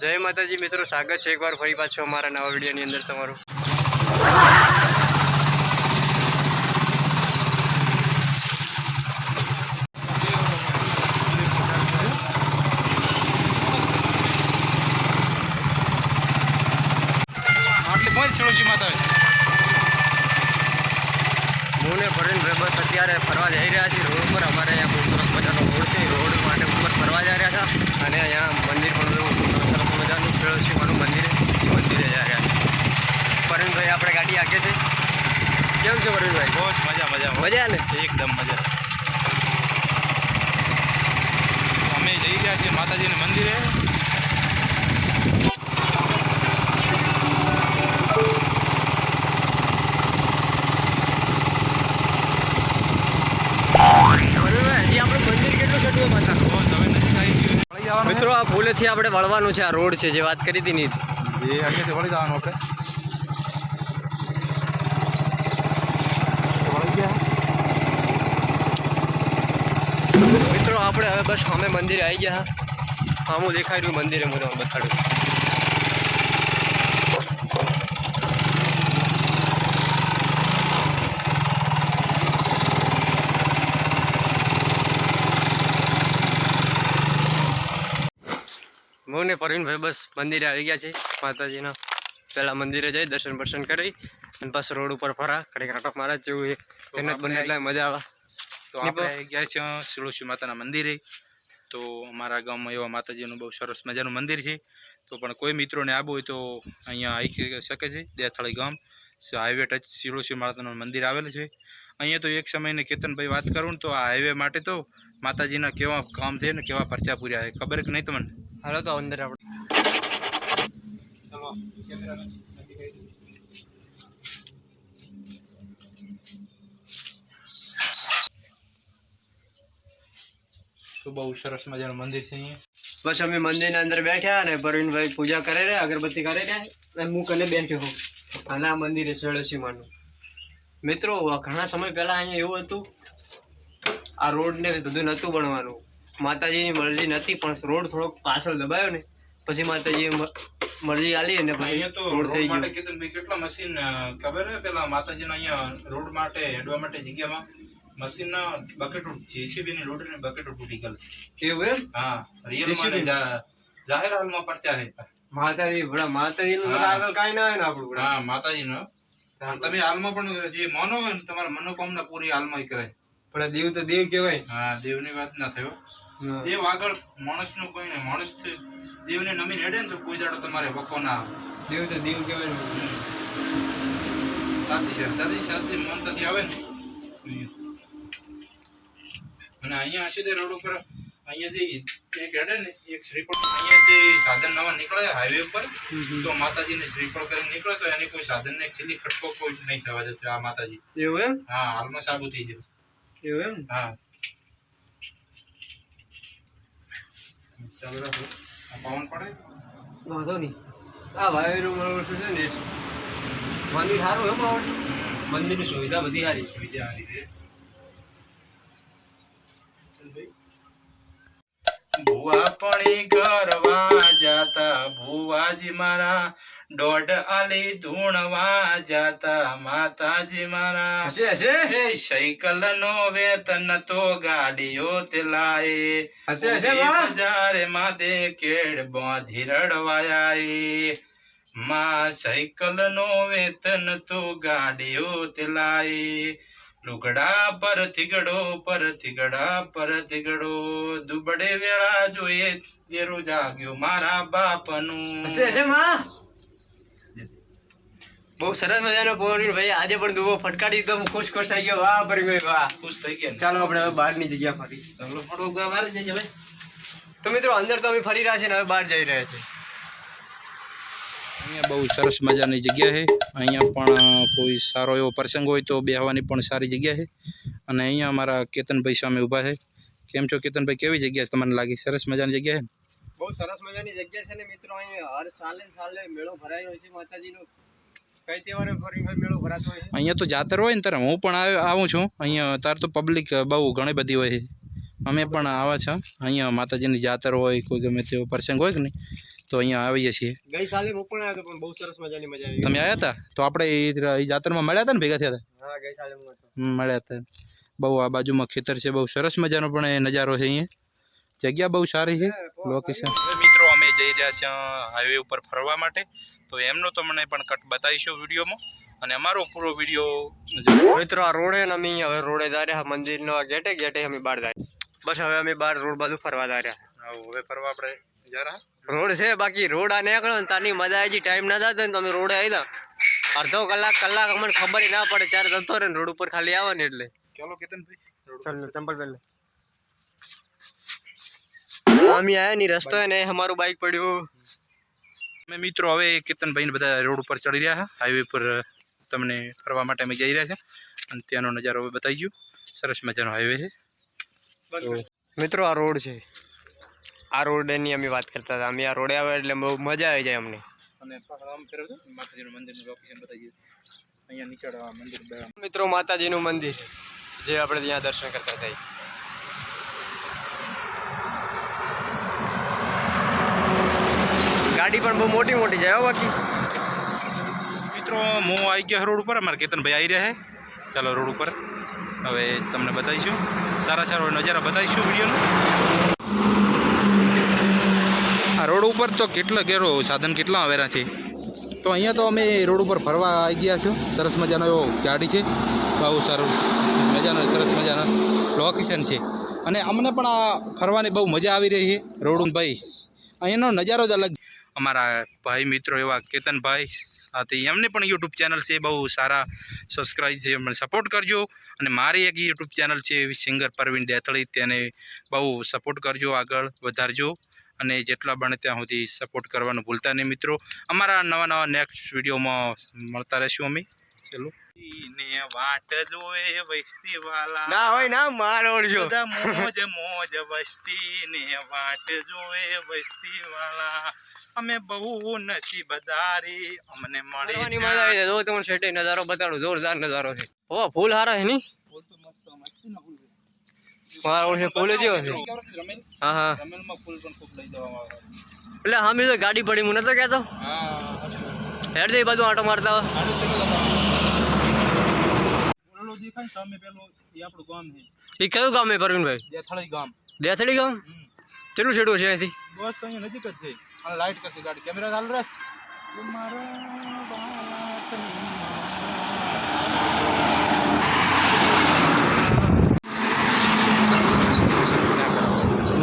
જય માતાજી મિત્રો સ્વાગત છે એકવાર ફરી પાછો અમારા નવા વિડીયોની અંદર તમારું. હું ને પ્રવીણભાઈ બસ અત્યારે ફરવા જઈ રહ્યા છીએ. રોડ પર અમારે અહીંયા બહુ સરસ મજાનો રોડ છે. રોડ માટે ઉપર ફરવા જઈ રહ્યા હતા અને અહીંયા મંદિર પણ બહુ સરસ મજાનું ખેડૂતશીમાનું મંદિર? એ મંદિરે જ આવ્યા છે પ્રવીણભાઈ આપણે ગાડી આગે છે. કેમ છે પ્રવીણભાઈ બહુ જ મજા મજા મજા ને? એકદમ મજા. અમે જઈ રહ્યા છીએ માતાજીના મંદિરે પ્રવીણભાઈ હજી આપણું મંદિર કેટલું છટવું માતા બહુ તમે નજીક આવી ગયું વળી જવાનું મિત્રો આ ભૂલેથી આપણે વળવાનું છે આ રોડ છે જે વાત કરી હતી ની એ અહીંયાથી વળી જવાનું આપણે. મિત્રો આપણે હવે બસ અમે મંદિરે આવી ગયા. હા હું દેખાઈ રહ્યું મંદિરે હું તમને બતાડું. હું પરવીનભાઈ બસ મંદિરે આવી ગયા છે. માતાજીના પહેલાં મંદિરે જઈ દર્શન દર્શન કરી અને પાછું રોડ ઉપર ફરા. ઘડીક આટો મારા જેવું એ જન્નત બને એટલે મજા આવે. તો આપણે ગયા છીએ શિળોશી માતાના મંદિરે. તો અમારા ગામમાં એવા માતાજીનું બહુ સરસ મજાનું મંદિર છે. તો પણ કોઈ મિત્રોને આવવું હોય તો અહીંયા આવી શકે છે. દેથાળી ગામ હાઈવે ટચ શિરોશી માતાનું મંદિર આવેલું છે. અહીંયા તો એક સમયને કેતનભાઈ વાત કરું ને તો આ હાઈવે માટે તો માતાજીના કેવા કામ છે ને કેવા પરચા પૂર્યા છે. ખબર કે નહીં તમને? હાલો તો અંદર આપણે ચલો તો બહુ સરસ મજાનું મંદિર છે અહીંયા. બસ અમે મંદિરના અંદર બેઠ્યા અને પરવીનભાઈ પૂજા કરે રહ્યા અગરબત્તી કરે રહ્યા. અને હું કને બેઠ્યો હું અને આ મંદિર છે માનું. મિત્રો ઘણા સમય પહેલા અહીંયા એવું હતું આ રોડ ને બધું નહોતું બનવાનું. માતાજીની મરજી નથી પણ રોડ થોડોક પાછળ દબાયો ને પછી માતાજી મરજી આલી અને પછી તો રોડ થઈ ગયો. ગયો કેતનભાઈ કેટલા મશીન ખબર ને પેલા માતાજીના અહીંયા રોડ માટે હેડવા માટે જગ્યામાં મશીનના બકેટ જેસીબી ની રોડ ને બકેટો તૂટી ગયેલ. કેવું એમ? હા રિયલમાં જાહેર હાલમાં પરચા હે માતાજી ભલા માતાજી નું આગળ કાંઈ ના હોય ને આપણું. હા માતાજી નો તમે હાલમાં પણ જે માનો હોય ને તમારા મનોકામના પૂરી હાલમાં ય કરે પણ દેવ તો દેવ કહેવાય. હા દેવની વાત ના થયો દેવ આગળ માણસનું કોઈ નહીં. માણસ દેવને નમીને હેડે ને તો કોઈ દાડો તમારે વકો ના આવે. દેવ તો દેવ કહેવાય. ને. સાચી દાદી સાચી મનતાથી આવે ને. અને અહીંયા સીધે રોડ ઉપર અહીંયાથી એક હેડે ને એક શ્રીફળ અહીંયાથી સાધન નવા નીકળે હાઈવે ઉપર તો માતાજીને શ્રીફળ કરીને નીકળે તો એની કોઈ સાધનને ખીલી ખટકો કોઈ નહીં થવા દેતો આ માતાજી. એવું એમ? હા હાલમાં સાબુ થઈ ગયું. એવું એમ? હા. ચાલુ રાખો. આ પવન પડે? વાંધો નહીં. આ વાયરું મારું છે ને મંદિર સારું એમ આવડે મંદિરની સુવિધા બધી સારી બીજા આ રીતે ભુવા પણ કરવા જાતા ભુવાજી મારા દોઢ આલી ધૂણવા જાતા માતાજી મારા. સાયકલ નો વેતન તો ગાડીઓ તે લાય. બજારે માદે કેડ બાંધી રડવાયા માં સાયકલ નો વેતન તો ગાડીઓ તે લાય. લુગડા પર થીગડો પર થીગડા પર થીગડો. દુબડે વેળા જોઈએ દેરું જાગ્યું મારા બાપનું. બહુ સરસ મજાનો પોરીન ભાઈ. આજે પણ દુવો ફટકાડી તો ખુશ ખુશ થઈ ગયો. વાહ પરી ભાઈ વાહ. ખુશ થઈ ગયા. ચાલો આપણે હવે બહારની જગ્યા ફરી. ચાલો ફટો મારે જઈએ હવે તો મિત્રો અંદર તો અમે ફરી રહ્યા છે ને હવે બહાર જઈ રહ્યા છે અહીંયા બહુ સરસ મજાની જગ્યા છે. અહીંયા પણ કોઈ સારો એવો પ્રસંગ હોય તો બેહવાની પણ સારી જગ્યા છે. અને અહીંયા અમારા કેતનભાઈ સામે ઊભા છે. કેમ છો કેતનભાઈ? કેવી જગ્યા છે તમને લાગી? સરસ મજાની જગ્યા છે બહુ સરસ મજાની જગ્યા છે ને મિત્રો. અહીંયા હર સાલે ને સાલે મેળો ભરાયો છે માતાજીનો. કઈ તહેવારે ફરી મેળો ભરાતો હોય અહીંયા તો જાતર હોય ને ત્યારે હું પણ આવું છું. અહીંયા તાર તો પબ્લિક બહુ ઘણી બધી હોય છે. અમે પણ આવા છે. અહીંયા માતાજીની જાતર હોય કોઈ ગમે તેવો પ્રસંગ હોય કે નહીં તો અહીંયા આવીએ છીએ. ગઈ સાલે હું પણ આવ્યો પણ બહુ સરસ મજાની મજા આવી. તમે આવ્યા હતા? તો આપણે એ જાતરમાં મળ્યા હતા ને ભેગા થયા હતા? હા ગઈ સાલે હું મળ્યા હતા. બહુ આ બાજુમાં ખેતર છે બહુ સરસ મજાનો પણ એ નજારો છે અહીંયા. જગ્યા બહુ સારી છે લોકેશન મિત્રો અમે જઈ રહ્યા છીએ હાઈવે ઉપર ફરવા માટે. તો એમનો તમને પણ કટ બતાવીશું વિડીયોમાં. અને અમારો પૂરો વીડિયો મિત્રો આ રોડે ને અમે હવે રોડે દાર્યા મંદિરનો ગેટે ગેટે અમે બહાર દાર્યા બસ હવે અમે બહાર રોડ બાજુ ફરવા દાર્યા હવે ફરવા આપણે જરા રોડ છે બાકી રોડ આ નીકળો ને તારની મજા આવી ટાઈમ ના થતો ને તો અમે રોડે આવી અડધો કલાક કલાક અમને ખબર ના પડે ત્યારે જતો રહે રોડ ઉપર ખાલી આવે ને એટલે. ચાલો ચાલ ચંપલ પહેલે અમે આયા ની રસ્તો ને અમારું બાઈક પડ્યું. અમે મિત્રો હવે કેતનભાઈને બધા રોડ ઉપર ચડી રહ્યા છે. હાઈવે પર તમને ફરવા માટે અમે જઈ રહ્યા છે. અને ત્યાંનો નજારો હવે બતાવી ગયો સરસ મજાનો હાઈવે છે. તો મિત્રો આ રોડ છે. આ રોડની અમે વાત કરતા હતા. અમે આ રોડે આવે એટલે બહુ મજા આવી જાય અમને. અને માતાજીનું મંદિરનું બતાવી અહીંયા નીચે મંદિર મિત્રો માતાજીનું મંદિર જે આપણે ત્યાં દર્શન કરતા હતા. ગાડી પણ બહુ મોટી મોટી જાય હો બાકી. મિત્રો હું આવી ગયો રોડ ઉપર. અમારા કેતનભાઈ આવી રહ્યા છે. ચાલો રોડ ઉપર. હવે તમને બતાવીશું. સારા સારો નજારા બતાવીશું વિડીયોનો. આ રોડ ઉપર તો કેટલા ઘેરો સાધન કેટલા આવેલા છે? તો અહીંયા તો અમે રોડ ઉપર ફરવા આવી ગયા છો સરસ મજાનો એવો ગાડી છે. બહુ સારું મજાનો સરસ મજાનો લોકેશન છે. અને અમને પણ આ ફરવાની બહુ મજા આવી રહી છે. રોડ ભાઈ અહીંયાનો નજારો જ અલગ અમારા ભાઈ મિત્રો એવા કેતનભાઈ સાથે. એમની પણ યુટ્યુબ ચેનલ છે બહુ સારા સબસ્ક્રાઈબ છે, એમને સપોર્ટ કરજો. અને મારી એક યુટ્યુબ ચેનલ છે એવી સિંગર પરવીન દેથળી તેને બહુ સપોર્ટ કરજો આગળ, વધારજો. અને જેટલા બને ત્યાં સુધી સપોર્ટ કરવાનું ભૂલતા નહીં મિત્રો. અમારા નવા નવા નેક્સ્ટ વિડીયોમાં મળતા રહેશું અમે. ચલો. ને વાટ જોએ વસ્તી વાલા ના હોય ના માર ઓળજો. મોજ મોજ વસ્તી ને વાટ જોએ વસ્તી વાલા અમે બહુ નસીબદારી અમને મળી મજા આવી જાય. જો તમને સેટે નજારો બતાડું જોરદાર નજારો છે. ઓ ફૂલ હારા છે ની? મારા ફૂલ છે હા હા રમેલમાં ફૂલ પણ ખૂબ લઈ જવામાં આવે એટલે હામી તો ગાડી પડી મને તો કહેતો. હા હેડ દે બાજુ આટો મારતા ઓલો દેખાય સામે પેલું એ આપણું ગામ છે. એ કયું ગામ પરવીનભાઈ? દેથળી ગામ. દેથડી ગામ? કેટલું છેડું છે અહીંથી? બસ અહીંયા નજીક જ છે. અને લાઈટ કરશે ગાડી. કેમેરા ચાલુ રહેશે.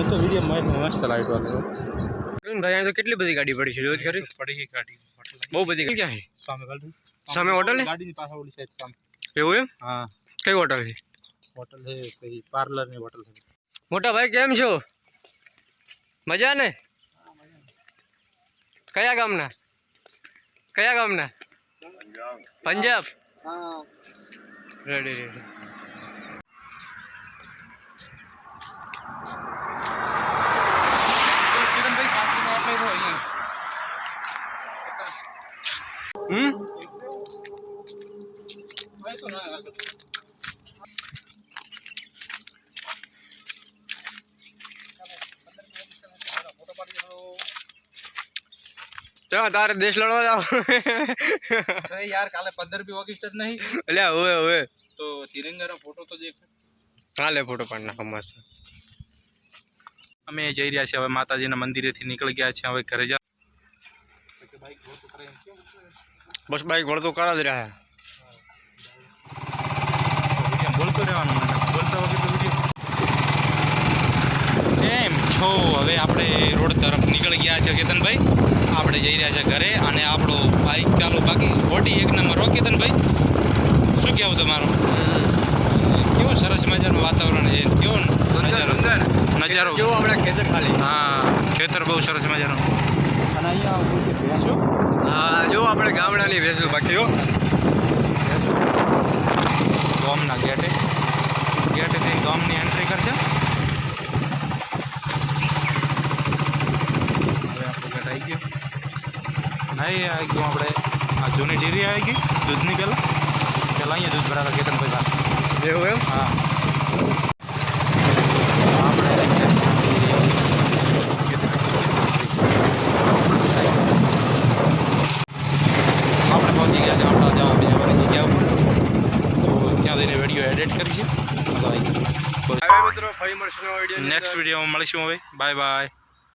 તો વીડિયો મસ્ત લાઈટ વાળો અહીં તો કેટલી બધી ગાડી પડી છે? જોઈ ખરી. પડી ગઈ ગાડી. બહુ બધી ક્યાં છે સામે ગાડી સામે હોટલ છે? ગાડીની પાસે ઓલી સાઈડ સામે. એવું એમ? હા. કઈ હોટલ છે? હોટલ છે કઈ પાર્લરની હોટલ છે. મોટા ભાઈ કેમ છો? મજા ને કયા ગામના? કયા ગામના? પંજાબ. રેડી રેડી હમ? ચાલ તારે દેશ લડવા જાવ. અરે યાર કાલે પંદરમી ઓગસ્ટ જ નહીં. એટલે હવે હવે. તો તિરંગાનો ફોટો તો દેખ. કાલે ફોટો પાડ નાખો મસ્ત. અમે જઈ રહ્યા છીએ હવે માતાજીના મંદિરેથી નીકળી ગયા છીએ હવે ઘરે જા. બસ બાઈક વળતો કરા જ રહ્યા. બોલતો રહેવાનું બોલતા વખતે વીડિયો છો? હવે આપણે રોડ તરફ નીકળી ગયા છે કેતનભાઈ? આપણે જઈ રહ્યા છે ઘરે અને આપણો બાઇક ચાલુ બાકી ઓડી એક નંબર. રોકી તને ભાઈ શું કહેવું તમારું? કેવો સરસ મજાનું વાતાવરણ છે. કેવો નજારો. નજારો. જો આપણે ખેતર ખાલી. હા ખેતર બહુ સરસ મજાનું. અને અહીંયા હા જો આપણે ગામડાની ભેંસો બાકી હો. આવી ગઈ દૂધની પહેલાં. પહેલાં અહીંયા દૂધ ભરાતા કેતનભાઈ પાસે. એવું એમ? આપણે પહોંચી ગયા છે આપણા ત્યાં જવાની જગ્યા તો ત્યાં જઈને વીડિયો એડિટ કરીશું મજા આવી નેક્સ્ટ વિડીયોમાં મળીશું હવે. Bye bye